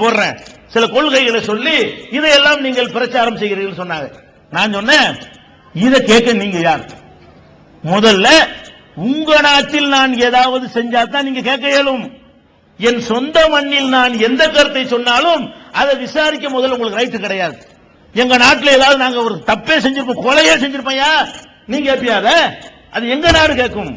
போடுறேன். சில கொள்கைகளை சொல்லி இதையெல்லாம் நீங்கள் பிரச்சாரம் செய்கிறீர்கள் சொன்னாங்க. நான் சொன்னேன் இதை கேட்க நீங்க யார்? முதல்ல உங்க நாட்டில் நான் ஏதாவது செஞ்சா தான் நீங்க கேட்க இயலும். என் சொந்த மண்ணில் நான் எந்த கருத்தை சொன்னாலும் அதை விசாரிக்க முதல்ல உங்களுக்கு ரைட்டு கிடையாது. எங்க நாட்டில் ஏதாவது நாங்க ஒரு தப்பே செஞ்சிருப்போம் கொலையே செஞ்சிருப்பையா நீங்க கேட்பியாத அது எங்க நாடு கேட்கும்?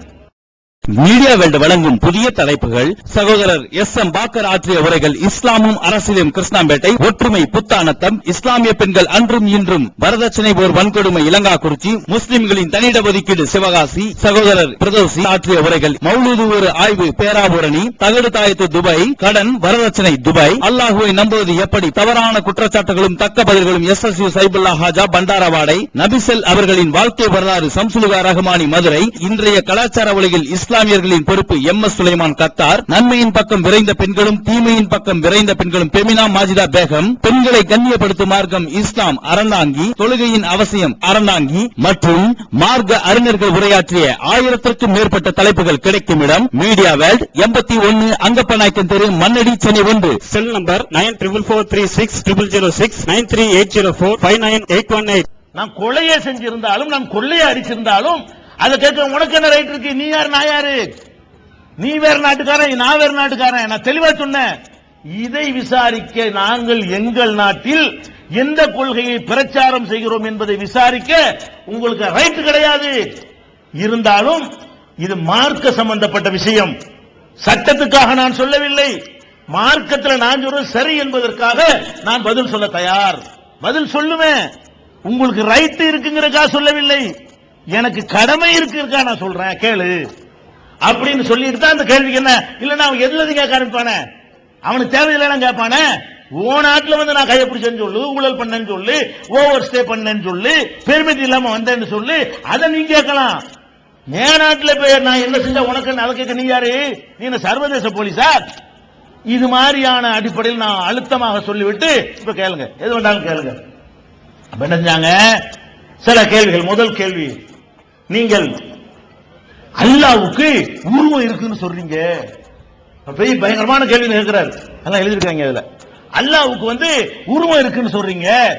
மீடியா வேல்டு வழங்கும் புதிய தலைப்புகள் சகோதரர் எஸ் எம் பாக்கர் ஆற்றிய உரைகள் இஸ்லாமும் அரசியலும் கிருஷ்ணாம்பேட்டை ஒற்றுமை புத்தானத்தம் இஸ்லாமிய பெண்கள் அன்றும் இன்றும் வரதட்சணை போர் வன்கொடுமை இலங்கா குறிச்சி முஸ்லிம்களின் தனியிட ஒதுக்கீடு சிவகாசி சகோதரர் பிரதோசி ஆற்றிய உரைகள் மௌலூது ஒரு ஆய்வு பேராபூரணி தகடு தாயத்து துபாய் கடன் வரதட்சணை துபாய் அல்லாஹுவை நம்புவது எப்படி தவறான குற்றச்சாட்டுகளும் தக்க பதில்களும் S S U Saifullah Haja Pandaravadai நபிசல் அவர்களின் வாழ்க்கை வரலாறு சம்சுலுகா ரஹ்மானி மதுரை இன்றைய கலாச்சார உலகில் இஸ்லாம் இஸ்லாமியர்களின் பொறுப்பு எம் எஸ் சுலைமான் கத்தார். நன்மையின் பக்கம் விரைந்த பெண்களும் தீமையின் பக்கம் விரைந்த பெண்களும் பெமினா மாஜிதா பேகம். பெண்களை கண்ணியப்படுத்தும் மார்க்கம் இஸ்லாம் அறந்தாங்கி தொழுகையின் அவசியம் அறந்தாங்கி மற்றும் மார்க்க அறிஞர்கள் உரையாற்றிய ஆயிரத்திற்கும் மேற்பட்ட தலைப்புகள் கிடைக்கும் இடம் மீடியா வேல்ட் எண்பத்தி ஒன்னு அங்கப்பநாயக்கன் தெரு மண்ணடி சென்னை ஒன்று. Cell number nine triple four three six triple zero six nine three eight zero four five nine eight one eight. நான் கொலையை செஞ்சிருந்தாலும் நான் கொள்ளையை அடிச்சிருந்தாலும் அதை கேட்க உனக்கு என்ன ரைட் இருக்கு? நீ யார் நான் யாரு? நீ வேற நாட்டுக்காரன் நான் வேற நாட்டுக்காரன். நான் தெளிவா சொன்னேன். இதை விசாரிக்க நாங்கள் எங்கள் நாட்டில் எந்த கொள்கையை பிரச்சாரம் செய்கிறோம் என்பதை விசாரிக்க உங்களுக்கு ரைட் கிடையாது. இருந்தாலும் இது மார்க்க சம்பந்தப்பட்ட விஷயம். சட்டத்துக்காக நான் சொல்லவில்லை. மார்க்கத்தில் நான் சொல்றது சரி என்பதற்காக நான் பதில் சொல்ல தயார். பதில் சொல்லுவேன். உங்களுக்கு ரைட் இருக்குங்கிறக்கா சொல்லவில்லை. எனக்கு கடமை இருக்குஇருக்கா நான் சொல்றேன் கேளு. அப்படின்னு சொல்லிட்டு தான் அந்த கேள்விக்கு என்ன? இல்லன்னா அவன் எதுல கேட்க ஆரம்பிப்பானே? அவனுக்கு தேவையில்லைன்னு கேட்பானே? ஓ நாட்டுல வந்து நான் கையை பிடிச்சேன்னு சொல்லு ஊழல் பண்ணேன்னு சொல்லு ஓவர் ஸ்டே பண்ணேன்னு சொல்லு பெருமிதி இல்லாம வந்தேன்னு சொல்லு அதை நீ கேட்கலாம். என் நாட்டுல போய் நான் என்ன செஞ்சா உனக்கு அதை கேட்க நீ யாரு? நீ என்ன சர்வதேச போலீஸா? இது மாதிரியான அடிப்படையில் நான் அழுத்தமாக சொல்லிவிட்டு இப்ப கேளுங்க. எது வேண்டாலும் கேளுங்க. அப்ப என்ன செஞ்சாங்க? சில கேள்விகள் முதல் கேள்வி. நீங்கள் அல்லாவுக்கு உருவம் இருக்குன்னு சொல்றீங்க. பெரிய பயங்கரமான கேள்வி கேட்கிறார். அதான் எழுதிருக்காங்க அதுல அல்லாவுக்கு வந்து உருவம் இருக்குன்னு சொல்றீங்க.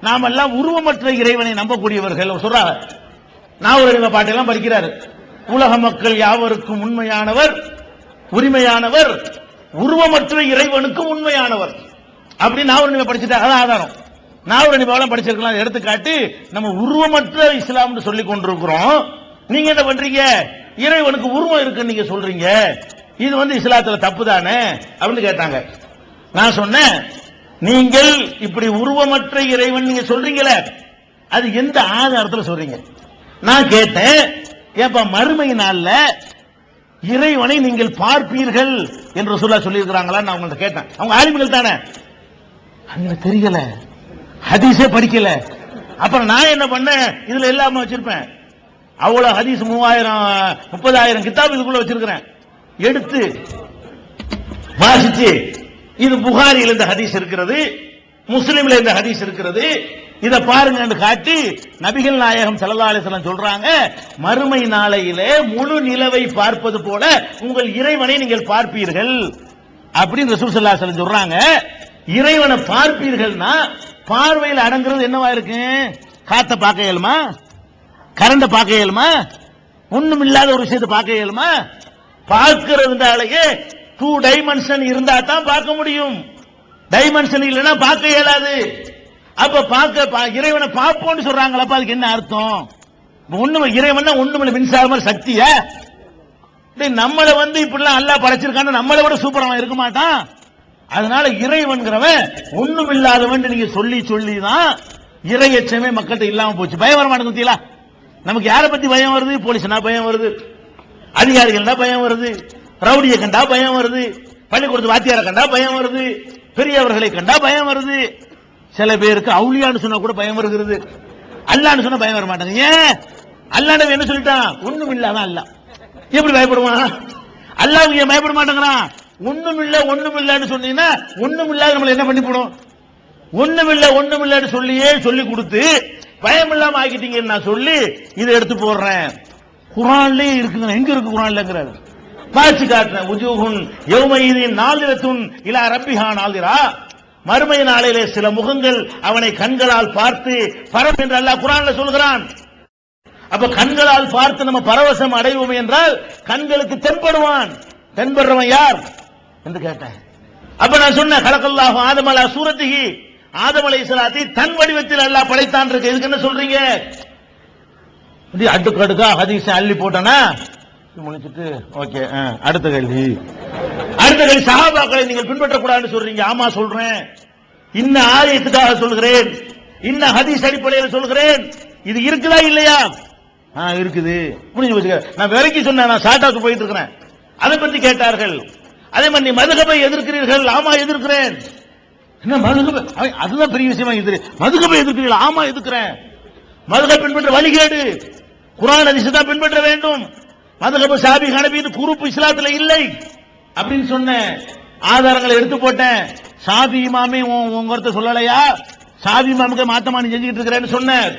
நாம் எல்லாம் உருவமற்ற இறைவனை நம்பக்கூடியவர்கள். அவர் சொல்றாங்க நாவலக பாட்டெல்லாம் படிக்கிறாரு. உலக மக்கள் யாவருக்கும் உண்மையானவர் உரிமையானவர் உருவமற்ற இறைவனுக்கும் உண்மையானவர். அப்படி நாவலக படிச்சுட்டா அதான் ஆதாரம். நாவலகம் படிச்சிருக்கலாம் அதை எடுத்துக்காட்டி நம்ம உருவமற்ற இஸ்லாம்னு சொல்லி கொண்டிருக்கிறோம். நீங்க என்ன பண்றீங்க? இறைவனுக்கு உருவம் இருக்குன்னு நீங்க சொல்றீங்க. இது வந்து இஸ்லாத்துல தப்பு தானே அப்படின்னு கேட்டாங்க. நான் சொன்னேன் நீங்கள் இப்படி உருவமற்ற இறைவன் நீங்க சொல்றீங்களே அது எந்த ஆதாரத்தில் சொல்றீங்க? நான் கேட்டேன் ஏப்பா மறுமை நாள்ல இறைவனை நீங்கள் பார்ப்பீர்கள் என்று சொல்ல சொல்லியிருக்கிறாங்களா நான் உங்கள்ட்ட கேட்டேன். அவங்க ஆலிம்கள் தானே? அங்க தெரியல. ஹதீஸே படிக்கல. அப்புறம் நான் என்ன பண்ணேன்? இதுல எல்லாமே வச்சிருப்பேன். அவ்வளவு ஹதீஸ் மூவாயிரம் முப்பதாயிரம் கிதாப் இதுக்குள்ள வச்சிருக்கிறேன். எடுத்து வாசிச்சு. இது புகாரியில் இந்த ஹதீஸ் இருக்கிறது முஸ்லீம்ல இந்த ஹதீஸ் இருக்கிறது. இத பாருங்க காட்டி நபிகள் நாயகம் ஸல்லல்லாஹு சொல்றாங்க மறுமை நாளையிலே முழு நிலவை பார்ப்பது போல உங்கள் இறைவனை நீங்கள் பார்ப்பீர்கள். அப்படின்னு ரசூல் ஸல்லல்லாஹு சொல்றாங்க இறைவனை பார்ப்பீர்கள்னா பார்வையில் அடங்குறது என்னவா இருக்கு? காத்த பார்க்க இயலுமா? கரண்ட பார்க்க இயலுமா? ஒண்ணும் இல்லாத ஒரு விஷயத்தை பார்க்க இயலுமா? பார்க்கிறதுனாலேயே டூ டைமென்ஷன் இருந்தா தான் பார்க்க முடியும். டைமென்ஷன் இல்லைன்னா பார்க்க இயலாது. அப்ப பார்க்க பா- இறைவனை பார்ப்போம்னு சொல்றாங்களப்ப அதுக்கு என்ன அர்த்தம்? ஒண்ணுமே இறைவன் ஒண்ணுமில்ல மின்சாரம் சக்தியா? நம்மளை வந்து இப்படிலாம் நல்லா படைச்சிருக்கான்னு நம்மளை விட சூப்பரவன் இருக்க மாட்டான். அதனால இறைவன்கிறவன் ஒண்ணும் இல்லாதவன் நீங்க சொல்லி சொல்லி தான் இறையச்சமே மக்கள்கிட்ட இல்லாம போச்சு. பயம் வர மாட்டேங்குது நமக்கு யாரை பத்தி பயம் வருது? போலீஸ்னா பயம் வருது. அதிகாரிகள்னா பயம் வருது. ரவுடியை கண்டா பயம் வருது. பள்ளிக்கூடத்து வாத்தியாரை கண்டா பயம் வருது. பெரியவர்களை கண்டா பயம் வருது. சில பேருக்கு அவுளியான்னு சொன்னா கூட பயம் வருகிறது. அல்லான்னு சொன்னா பயம் வர மாட்டாங்க ஏன் அல்லாண்ட என்ன சொல்லிட்டான்? ஒண்ணும் இல்லாதான் அல்ல. எப்படி பயப்படுவான்? அல்லாஹ் ஏன் பயப்பட மாட்டேங்கிறான்? ஒண்ணும் இல்ல ஒண்ணும் இல்லன்னு சொன்னீங்கன்னா ஒண்ணும் இல்லாத நம்மள என்ன பண்ணி போடும் ஒண்ணும் இல்ல ஒண்ணும் இல்லன்னு சொல்லியே சொல்லி கொடுத்து பயம் இல்லாம ஆக்கிட்டீங்கன்னு நான் சொல்லி இதை எடுத்து போடுறேன். குரான்லயே இருக்குங்க எங்க இருக்கு குரான்லங்கிறாரு? பாய்ச்சி காட்டுறேன். உஜூகுன் யௌமையின் நாளிரத்துன் இலா ரப்பிஹா நாளிரா மறுமை நாளிலே சில முகங்கள் அவனை கண்களால் பார்த்து பரம் என்று அல்லாஹ் குரான்ல சொல்கிறான். அப்ப கண்களால் பார்த்து நம்ம பரவசம் அடைவோம் என்றால் கண்களுக்கு தென்படுவான். தென்படுறவன் யார்? என்று கேட்டேன். அப்ப நான் சொன்னேன் கலக்கல்லாஹு ஆதமலா சூரத்திகி ஆதம் அலை தன் வடிவத்தில் அல்லாஹ் படைத்தான் இருக்கு. இதுக்கு என்ன சொல்றீங்க? இது அடுக்கு அடுக்கா ஹதீஸ் அள்ளி போட்டனா? முடிச்சிட்டு ஓகே அடுத்த கேள்வி. அடுத்த கேள்வி சஹாபாக்களை நீங்கள் பின்பற்றக்கூடாதுன்னு சொல்றீங்க. ஆமா சொல்றேன். இன்ன ஆலயத்துக்காக சொல்கிறேன். இன்ன ஹதீஸ் அடிப்படையில் சொல்கிறேன். இது இருக்குதா இல்லையா? ஆ இருக்குது. புரிஞ்சு வச்சுக்க. நான் விலைக்கு சொன்னேன் நான் சாட்டாக்கு போயிட்டு இருக்கிறேன். அதை பத்தி கேட்டார்கள். அதே மாதிரி நீ மதுகபை எதிர்க்கிறீர்கள் ஆமா எதிர்க்கிறேன். என்ன மதுகபை? அதுதான் பெரிய விஷயமா எதிர் மதுகபை எதிர்க்கிறீர்கள் ஆமா எதிர்க்கிறேன். மதுகை பின்பற்ற வழிகேடு. குரான் அதிசை தான் பின்பற்ற வேண்டும். மதுகபை சாபி ஹனபி குரூப் இஸ்லாத்துல இல்லை. அப்படின்னு சொன்னேன். ஆதாரங்களை எடுத்து போட்டேன். சாபி இமாமி உன் உங்க சொல்லலையா? சாபி இமாமுக்கு மாத்தமா நீ செஞ்சுக்கிட்டு இருக்கிறேன்னு சொன்னேன்.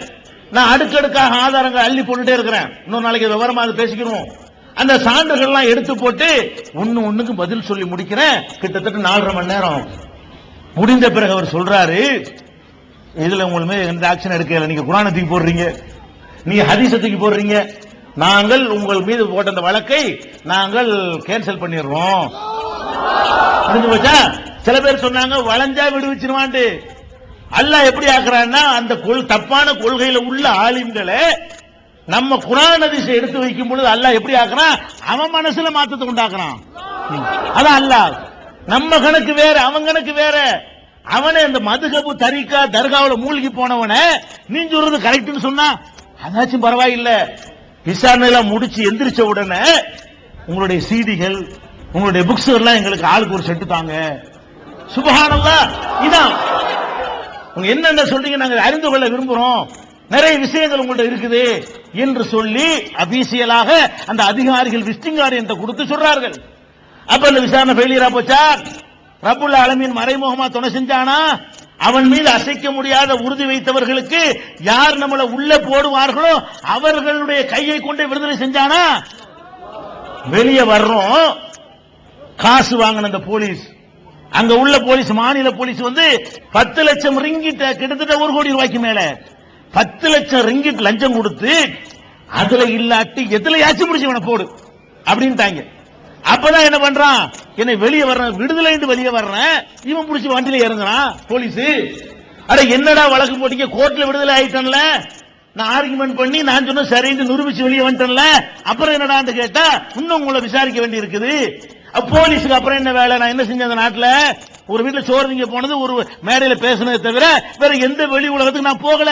நான் அடுக்கடுக்காக ஆதாரங்களை அள்ளி போட்டுட்டே இருக்கிறேன். இன்னொரு நாளைக்கு விவரமா அதை பேசிக்கிறோம் அந்த சான்றுகள்லாம் எடுத்து போட்டு ஒன்னு ஒண்ணுக்கு பதில் சொல்லி முடிக்கிறேன். கிட்டத்தட்ட நாலரை மணி நேரம். முடிந்த பிறகு அவர் சொல்றாரு இதுல உங்களுமே எந்த ஆக்ஷன் எடுக்கல? நீங்க குரானத்துக்கு போடுறீங்க. நீங்க ஹதீசத்துக்கு போடுறீங்க. நாங்கள் உங்கள் மீது போட்ட அந்த வழக்கை நாங்கள் கேன்சல் பண்ணிடுறோம். புரிஞ்சு போச்சா? சில பேர் சொன்னாங்க வளைஞ்சா விடுவிச்சிருவான்ட்டு. அல்லாஹ் எப்படி ஆக்குறான்னா அந்த கொள் தப்பான கொள்கையில உள்ள ஆலிம்களை நம்ம குரான் அதிசை எடுத்து வைக்கும் பொழுது அல்லாஹ் எப்படி ஆக்குறான்? அவன் மனசுல மாற்றத்தை உண்டாக்குறான். அதான் அல்லாஹ். நம்ம கணக்கு வேற அவன் கணக்கு வேற. அவனே இந்த மதுகபு தரிக்கா தர்காவில் மூழ்கி போனவனே நீ சொல்றது கரெக்ட்னு சொன்னா அதாச்சும் பரவாயில்ல. விசாரணை எல்லாம் முடிச்சு எந்திரிச்ச உடனே உங்களுடைய சீடிகள் உங்களுடைய புக்ஸ் எல்லாம் எங்களுக்கு ஆளுக்கு ஒரு செட்டு தாங்க. சுபஹானல்லா. இதான். உங்க என்னென்ன சொல்றீங்க நாங்க அறிந்து கொள்ள விரும்புறோம். நிறைய விஷயங்கள் உங்கள்ட்ட இருக்குது என்று சொல்லி அபிஷியலாக அந்த அதிகாரிகள் விஸ்டிங் கார்டு என்று கொடுத்து சொல்றார்கள். அப்ப அந்த விசாரணை ஃபெயிலியரா போச்சா? ரப்புல் அலமின் மறைமுகமா துணை செஞ்சானா? அவன் மீது அசைக்க முடியாத உறுதி வைத்தவர்களுக்கு யார் நம்மளை உள்ள போடுவார்களோ அவர்களுடைய கையை கொண்டு விடுதலை செஞ்சானா? வெளியே வர்றோம். காசு வாங்கின அந்த போலீஸ். அங்க உள்ள போலீஸ் மாநில போலீஸ் வந்து பத்து லட்சம் ரிங்கிட்ட கிட்டத்தட்ட ஒரு கோடி ரூபாய்க்கு மேல. பத்து லட்சம் ரிங்கிட் லஞ்சம் கொடுத்து அதுல இல்லாட்டி எதுலயாச்சும் முடிச்சு இவனை போடு. அப்படின்ட்டாங்க. அப்பதான் என்ன பண்றான்? என்னை வெளியே வர்றேன் விடுதலை வெளியே வர்றேன் இவன் பிடிச்சி வண்டியில இறங்குறான் போலீஸ். அட என்னடா வழக்கு போட்டீங்க? கோர்ட்ல விடுதலை ஆயிட்டன்ல. நான் ஆர்குமெண்ட் பண்ணி நான் சொன்ன சரின்னு நிரூபிச்சு வெளியே வந்துட்டேன்ல. அப்புறம் என்னடா கேட்டா இன்னும் உங்களை விசாரிக்க வேண்டி இருக்குது போலீஸுக்கு அப்புறம் என்ன வேலை? நான் என்ன செஞ்சேன் அந்த நாட்டுல? ஒரு வீட்டுல சோறு நீங்க போனது ஒரு மேடையில பேசுனதை தவிர வேற எந்த வெளி உலகத்துக்கு நான் போகல.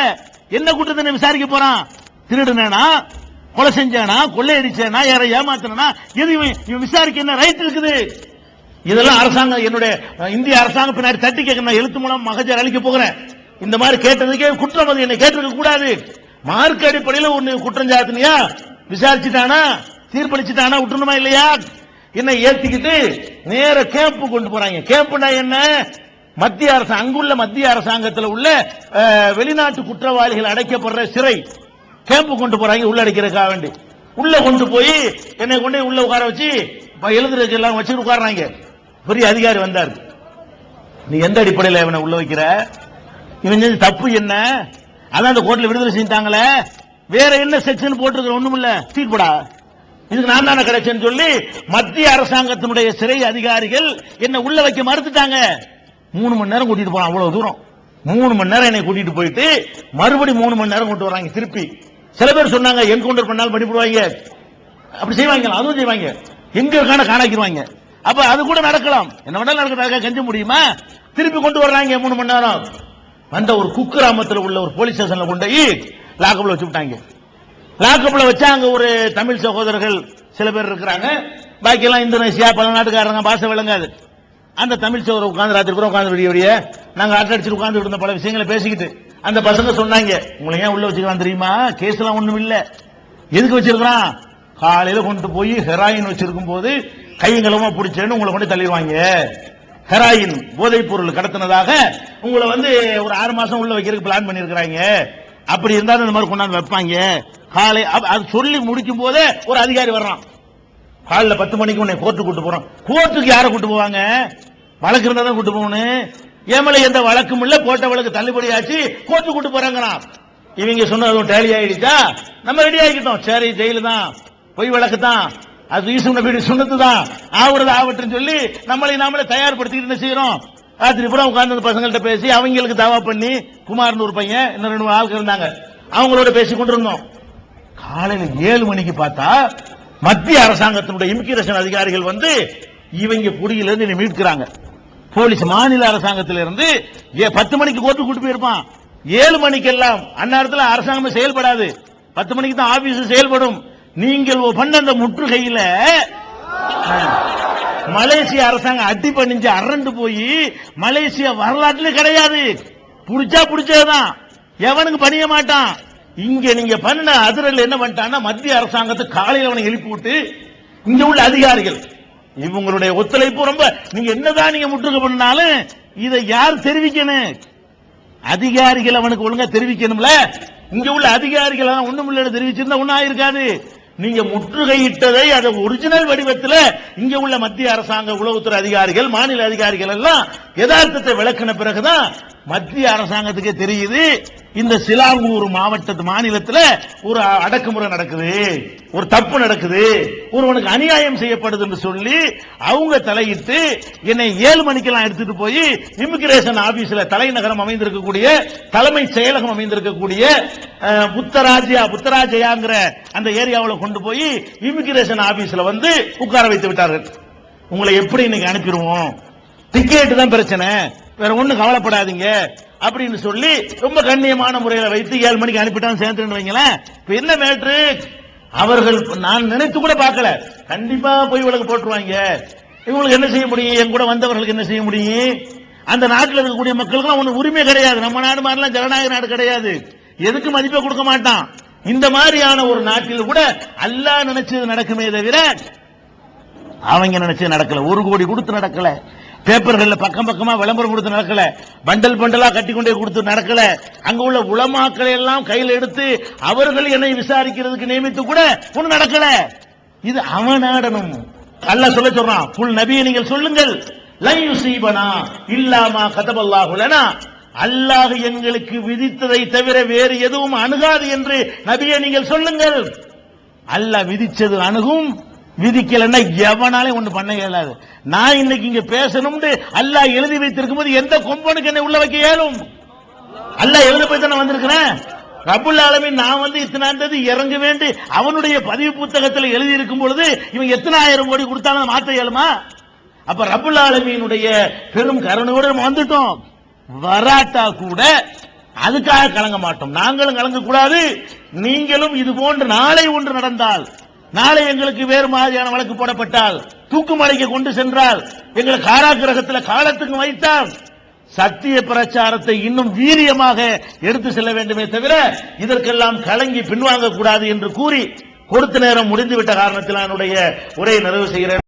என்ன குற்றத்தை விசாரிக்க போறான்? திருடுனேனா? கொலை செஞ்சானா? கொள்ளையடிச்சேனா? யாரை ஏமாத்தினா எது இவன்? விசாரிக்க என்ன ரைட் இருக்குது? இதெல்லாம் அரசாங்கம் என்னுடைய இந்திய அரசாங்கம் பின்னாடி தட்டி கேட்க நான் எழுத்து மூலம் மகஜர் அளிக்க போகிறேன். இந்த மாதிரி கேட்டதுக்கே குற்றம் அது என்னை கேட்டிருக்க கூடாது. மார்க் அடிப்படையில் ஒன்னு குற்றம் சாத்தினியா விசாரிச்சுட்டானா? தீர்ப்பளிச்சுட்டானா? விட்டுணுமா இல்லையா? என்ன ஏத்திக்கிட்டு நேர கேம்ப் கொண்டு போறாங்க. கேம்ப்னா என்ன? மத்திய அரசு அங்குள்ள மத்திய அரசாங்கத்தில் உள்ள வெளிநாட்டு குற்றவாளிகள் அடைக்கப்படுற சிறை கேம்பு கொண்டு போறாங்க உள்ள அடைக்கிறதுக்காக வேண்டி. உள்ள கொண்டு போய் என்னை கொண்டு உள்ள உட்கார வச்சு இப்ப எழுதுறதுக்கு எல்லாம் வச்சு உட்கார்றாங்க. பெரிய அதிகாரி வந்தார். நீ எந்த அடிப்படையில் இவனை உள்ள வைக்கிற? இவன் தப்பு என்ன? அதான் அந்த கோர்ட்ல விடுதலை செஞ்சாங்களே வேற என்ன செக்ஷன் போட்டிருக்கிற? ஒண்ணும் இல்ல. தீர்ப்படா. இதுக்கு நான் தானே கிடைச்சேன்னு சொல்லி மத்திய அரசாங்கத்தினுடைய சிறை அதிகாரிகள் என்ன உள்ள வைக்க மறுத்துட்டாங்க. மூணு மணி நேரம் கூட்டிட்டு போறான் அவ்வளவு தூரம். மூணு மணி நேரம் என்னை கூட்டிட்டு போயிட்டு மறுபடி மூணு மணி நேரம் கொண்டு வராங்க திருப்பி. சில பேர் சொன்னாங்க என்கவுண்டர் பண்ணாலும் பண்ணிவிடுவாங்க அப்படி செய்வாங்க அதுவும் செய்வாங்க. எங்க இருக்கான காணாக்கிடுவாங்க. அப்ப அது கூட நடக்கலாம். என்ன வேணாலும் நடக்கிறதாக கெஞ்ச முடியுமா? திருப்பி கொண்டு வர்றாங்க மூணு மணி நேரம். வந்த ஒரு குக்கிராமத்தில் உள்ள ஒரு போலீஸ் ஸ்டேஷன்ல கொண்டு போய் லாக்கப்ல வச்சு விட்டாங்க. லாக்கப்ல வச்சா அங்க ஒரு தமிழ் சகோதரர்கள் சில பேர் இருக்கிறாங்க. பாக்கி எல்லாம் இந்தோனேசியா பல நாட்டுக்காரங்க பாஷை விளங்காது. அந்த தமிழ் சகோதரர் உட்கார்ந்து ராத்திரி கூட உட்காந்து விடிய விடிய நாங்க அடிச்சு உட்காந்து இருந்த பல விஷயங்களை பேசிக்கிட்டு அந்த பசங்க சொன்னாங்க உங்களை ஏன் உள்ள வச்சுக்கலாம் தெரியுமா? கேஸ் எல்லாம் ஒண்ணும் இல்ல. எதுக்கு வச்சிருக்கிறான்? காலையில கொண்டு போய் ஹெராயின் வச்சிருக்கும் போது கைங்களமா பிடிச்சேன்னு உங்களை கொண்டு தள்ளிடுவாங்க. ஹெராயின் போதைப் பொருள் கடத்தினதாக உங்களை வந்து ஒரு ஆறு மாசம் உள்ள வைக்கிறதுக்கு பிளான் பண்ணிருக்கிறாங்க அப்படி இருந்தாலும் இந்த மாதிரி கொண்டாந்து வைப்பாங்க. காலை அது சொல்லி முடிக்கும் போதே ஒரு அதிகாரி வர்றான். காலைல பத்து மணிக்கு உன்னை கோர்ட்டு கூட்டு போறோம் கோர்ட்டுக்கு யாரை கூட்டு போவாங்க? வழக்கு இருந்தா தான் கூட்டு போகணும். ஏமலை எந்த வழக்கும் இல்ல போட்ட வழக்கு தள்ளுபடி ஆச்சு கோர்ட்டு கூட்டு போறாங்களாம். இவங்க சொன்னதும் டேலி ஆயிடுச்சா? நம்ம ரெடி ஆகிட்டோம். சரி ஜெயிலு தான். பொய் வழக்கு தான். அது ஈசுன வீடு சொன்னது தான். ஆவுறது ஆவட்டும் சொல்லி நம்மளை நாமளே தயார்படுத்திட்டு என்ன செய்யறோம்? ராத்திரி பூரா உட்கார்ந்து பசங்கள்ட்ட பேசி அவங்களுக்கு தாவா பண்ணி குமார்னு ஒரு பையன் இன்னும் ரெண்டு மூணு ஆளுக்கு இருந்தாங்க. அவங்களோட பேசி கொண்டிருந்தோம். காலையில ஏழு மணிக்கு பார்த்தா மத்திய அரசாங்கத்தினுடைய இமிகிரேஷன் அதிகாரிகள் வந்து இவங்க குடியிலிருந்து என்னை மீட்கிறாங்க. போலீஸ் மாநில அரசாங்கத்திலிருந்து ஏ- பத்து மணிக்கு கோர்ட்டு கூட்டு போயிருப்பான். ஏழு மணிக்கெல்லாம் அந்நேரத்தில் அரசாங்கமே செயல்படாது. பத்து மணிக்கு தான் ஆபீஸ் செயல்படும். நீங்கள் பண்ண அந்த முற்றுகையில மலேசிய அரசாங்கம் அடி பண்ணிஞ்சு அரண்டு போய் மலேசிய வரலாற்றுல கிடையாது. புடிச்சா புடிச்சதுதான். எவனுக்கு பணிய மாட்டான். இங்க நீங்க பண்ண அதிரல் என்ன பண்ணிட்டான்னா மத்திய அரசாங்கத்தை காலையில் அவனை எழுப்பி விட்டு இங்க உள்ள அதிகாரிகள் இவங்களுடைய ஒத்துழைப்பு ரொம்ப. நீங்க என்னதான் நீங்க முற்றுகை பண்ணாலும் இதை யார் தெரிவிக்கணும்? அதிகாரிகள் அவனுக்கு ஒழுங்கா தெரிவிக்கணும்ல? இங்க உள்ள அதிகாரிகள் எல்லாம் ஒண்ணும் இல்ல தெரிவிச்சிருந்தா ஒண்ணும் ஆயிருக்காது. நீங்க முற்றுகையிட்டதை அதை ஒரிஜினல் வடிவத்தில் இங்க உள்ள மத்திய அரசாங்க உளவுத்துறை அதிகாரிகள் மாநில அதிகாரிகள் எல்லாம் யதார்த்தத்தை விளக்கின பிறகுதான் மத்திய அரசாங்கத்துக்கே தெரியுது இந்த சிலாங்கூர் மாவட்டத்து மாநிலத்தில் ஒரு அடக்குமுறை நடக்குது ஒரு தப்பு நடக்குது ஒருவனுக்கு அநியாயம் செய்யப்படுது என்று சொல்லி அவங்க தலையிட்டு என்னை ஏழு மணிக்கெல்லாம் எடுத்துட்டு போய் இமிகிரேஷன் ஆபீஸ்ல தலைநகரம் அமைந்திருக்கக்கூடிய தலைமை செயலகம் அமைந்திருக்கக்கூடிய அஹ், புத்தராஜ்யா புத்தராஜயாங்கிற அந்த ஏரியாவில் கொண்டு போய் இமிகிரேஷன் ஆபீஸ்ல வந்து உட்கார வைத்து விட்டார்கள். உங்களை எப்படி இன்னைக்கு அனுப்பிடுவோம்? டிக்கெட் தான் பிரச்சனை. வேற ஒண்ணும் கவலைப்படாதீங்க. அப்படின்னு சொல்லி ரொம்ப கண்ணியமான முறையில வைத்து ஏழு மணிக்கு அனுப்பிட்டான் சேர்த்துன்னு வைங்களேன். இப்ப என்ன மேட்ரு அவர்கள் நான் நினைத்து கூட பார்க்கல. கண்டிப்பா போய் விளக்கு போட்டுருவாங்க. இவங்களுக்கு என்ன செய்ய முடியும்? என் கூட வந்தவர்களுக்கு என்ன செய்ய முடியும்? அந்த நாட்டில் இருக்கக்கூடிய மக்களுக்கு ஒண்ணு உரிமை கிடையாது. நம்ம நாடு மாதிரிலாம் ஜனநாயக நாடு கிடையாது. எதுக்கு மதிப்பை கொடுக்க மாட்டான்? இந்த மாதிரியான ஒரு நாட்டில் கூட அல்லா நினைச்சது நடக்குமே தவிர அவங்க நினைச்சு நடக்கல. ஒரு கோடி கொடுத்து நடக்கல. பேப்பர்கள்ல பக்கம் பக்கமா விளம்பரம் கொடுத்து நடக்கல. பண்டல் பண்டலா கட்டி கொண்டே கொடுத்து நடக்கல. அங்க உள்ள உளமாக்களை எல்லாம் கையில் எடுத்து அவர்கள் என்னை விசாரிக்கிறதுக்கு நியமித்து கூட ஒண்ணு நடக்கல. இது அவன் அல்ல சொல்ல சொல்றான் புல் நபியை நீங்கள் சொல்லுங்கள். லை யுசீபனா இல்லாமா கதபல்லாஹுலனா அல்லாஹ் எங்களுக்கு விதித்ததை தவிர வேறு எதுவும் அணுகாது என்று நபியை நீங்கள் சொல்லுங்கள். அல்லாஹ் விதிச்சது அணுகும். விதிக்கலன்னா எவனாலே ஒண்ணு பண்ண இயலாது. நான் இன்னைக்கு இங்க பேசணும்னு அல்லாஹ் எழுதி வைத்திருக்கும் போது எந்த கொம்பனுக்கு என்னை உள்ள வைக்க இயலும்? அல்லாஹ் எழுத போய் தானே வந்திருக்கிறேன்? ரபுல் ஆலமின் நான் வந்து இத்தனாண்டது இறங்க வேண்டி அவனுடைய பதிவு புத்தகத்தில் எழுதி இருக்கும் பொழுது இவன் எத்தனை ஆயிரம் கோடி கொடுத்தாலும் மாற்ற இயலுமா? அப்ப ரபுல் ஆலமியினுடைய பெரும் கருணையோடு நம்ம வந்துட்டோம். வராட்டா கூட அதுக்காக கலங்க மாட்டோம். நாங்களும் கலங்க கூடாது நீங்களும் இது போன்று நாளை ஒன்று நடந்தால் நாளை எங்களுக்கு வேறு மாதிரியான வழக்கு போடப்பட்டால் தூக்குமலைக்கு கொண்டு சென்றால் எங்களை காராகிரகத்தில் காலத்துக்கு வைத்தால் சத்திய பிரச்சாரத்தை இன்னும் வீரியமாக எடுத்து செல்ல வேண்டுமே தவிர இதற்கெல்லாம் கலங்கி பின்வாங்க கூடாது என்று கூறி கொடுத்த நேரம் முடிந்துவிட்ட காரணத்தில் என்னுடைய உரையை நிறைவு செய்கிறேன்.